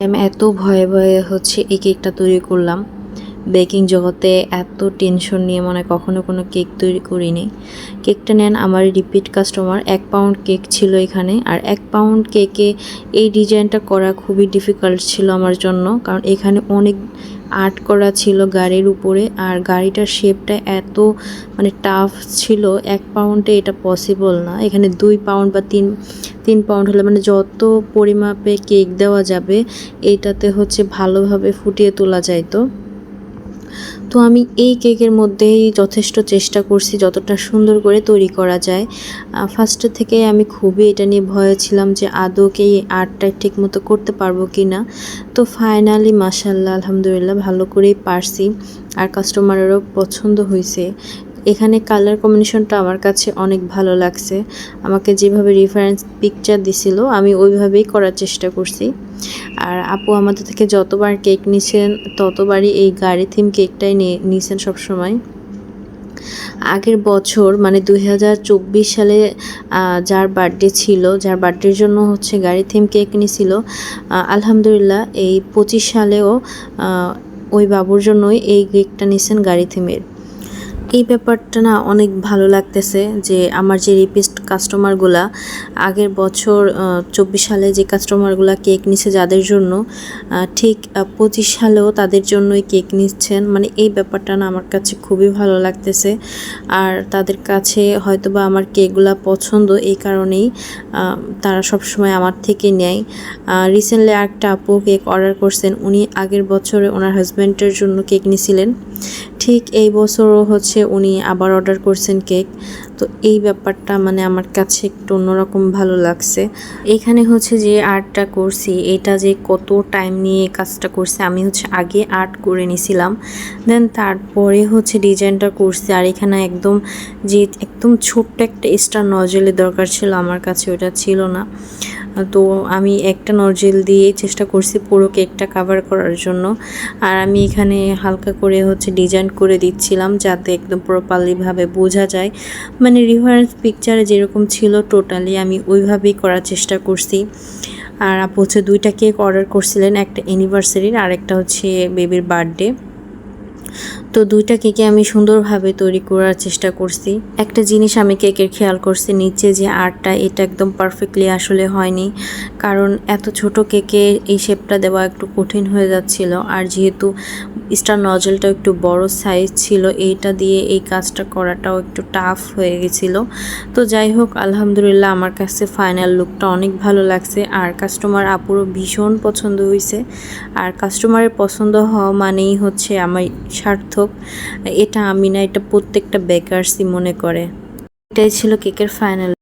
আমি এত ভয়ে ভয়ে হচ্ছে এই কেকটা তৈরি করলাম। বেকিং জগতে এত টেনশন নিয়ে মনে কখনো কোনো কেক তৈরি করিনি। কেকটা নেন আমার রিপিট কাস্টমার, এক পাউন্ড কেক ছিল এখানে আর এক পাউন্ড কেকে এই ডিজাইনটা করা খুবই ডিফিকাল্ট ছিল আমার জন্য, কারণ এখানে অনেক আর্ট করা ছিল গাড়ির উপরে, আর গাড়িটার শেপটা এত মানে টাফ ছিল, এক পাউন্ডে এটা পসিবল না। এখানে দুই পাউন্ড বা তিন তিন পাউন্ড হলে মানে যত পরিমাপে কেক দেওয়া যাবে, এইটাতে হচ্ছে ভালোভাবে ফুটিয়ে তোলা যাইতো আমি এই কেকের মধ্যেই যথেষ্ট চেষ্টা করছি যতটা সুন্দর করে তৈরি করা যায়। ফার্স্টের থেকে আমি খুবই এটা নিয়ে ভয়ে ছিলাম যে আদৌকে এই আর্টটা ঠিক মতো করতে পারব কি না তো ফাইনালি মাসাল্লাহ আলহামদুলিল্লাহ, ভালো করেই পারছি। আর কাস্টমারেরও পছন্দ হয়েছে এখানে কালার কম্বিনেশনটা আমার কাছে অনেক ভালো লাগছে। আমাকে যেভাবে রেফারেন্স পিকচার দিছিল, আমি ওইভাবেই করার চেষ্টা করছি। আর আপু আমাদের থেকে যতবার কেক নিছেন, ততবারই এই গাড়ি থিম কেকটাই নিয়ে নিছেন সবসময়। আগের বছর মানে দু হাজার চব্বিশ সালে যার বার্থডে ছিল, যার বার্থডের জন্য হচ্ছে গাড়ি থিম কেক নিছিল আলহামদুলিল্লাহ এই পঁচিশ সালেও ওই বাবুর জন্যই এই কেকটা নিছেন গাড়ি থিমের এই ব্যাপারটা না অনেক ভালো লাগতেছে যে আমার যে রিপিস্ট কাস্টমারগুলা আগের বছর চব্বিশ সালে যে কাস্টমারগুলা কেক নিছে যাদের জন্য ঠিক পঁচিশ সালেও তাদের জন্যই কেক নিচ্ছেন মানে এই ব্যাপারটা না আমার কাছে খুবই ভালো লাগতেছে। আর তাদের কাছে হয়তোবা আমার কেকগুলা পছন্দ এই কারণেই তারা সবসময় আমার থেকে নেয়। রিসেন্টলি একটা আপু কেক অর্ডার করছেন, উনি আগের বছরে ওনার হাজব্যান্ডের জন্য কেক নিছিলেন। ঠিক এই বছরও হচ্ছে উনি আবার অর্ডার করছেন কেক তো এই ব্যাপারটা মানে আমার কাছে একটু অন্যরকম ভালো লাগছে। এখানে হচ্ছে যে আর্টটা করছি, এটা যে কত টাইম নিয়ে কাজটা করছে, আমি হচ্ছে আগে আর্ট করে নিছিলাম। দেন তারপরে হচ্ছে ডিজাইনটা করছি, আর এখানে একদম যে একদম ছোট্ট একটা স্টার নজেলের দরকার ছিল আমার কাছে, ওটা ছিল না। তো আমি একটা নজেল দিয়ে চেষ্টা করছি পুরো কেকটা কাভার করার জন্য। আর আমি এখানে হালকা করে হচ্ছে ডিজাইন করে দিচ্ছিলাম যাতে একদম প্রপারলিভাবে বোঝা যায়। মানে রিফারেন্স পিকচারে যেরকম ছিল টোটালি আমি ওইভাবেই করার চেষ্টা করছি। আর আপু হচ্ছে দুইটা কেক অর্ডার করছিলেন, একটা অ্যানিভার্সারির আর একটা হচ্ছে বেবির বার্থডে তো দুইটা কেকে আমি সুন্দরভাবে তৈরি করার চেষ্টা করছি। একটা জিনিস আমি কেকের খেয়াল করছি নিচে যে আর্টটা এটা একদম পারফেক্টলি আসলে হয়নি। কারণ এত ছোট কেকে এই শেপটা দেওয়া একটু কঠিন হয়ে যাচ্ছিল। আর যেহেতু স্টার নজলটা একটু বড় সাইজ ছিল। এইটা দিয়ে এই কাজটা করাটাও একটু টাফ হয়ে গেছিল। তো যাই হোক, আলহামদুলিল্লাহ আমার কাছে ফাইনাল লুকটা অনেক ভালো লাগছে। আর কাস্টমার আপুরও ভীষণ পছন্দ হয়েছে আর কাস্টমারের পছন্দ হওয়া মানেই হচ্ছে আমার সার্থক। এটা আমি না এটা প্রত্যেকটা বেকারসই মনে করে। এটাই ছিল কেকের ফাইনাল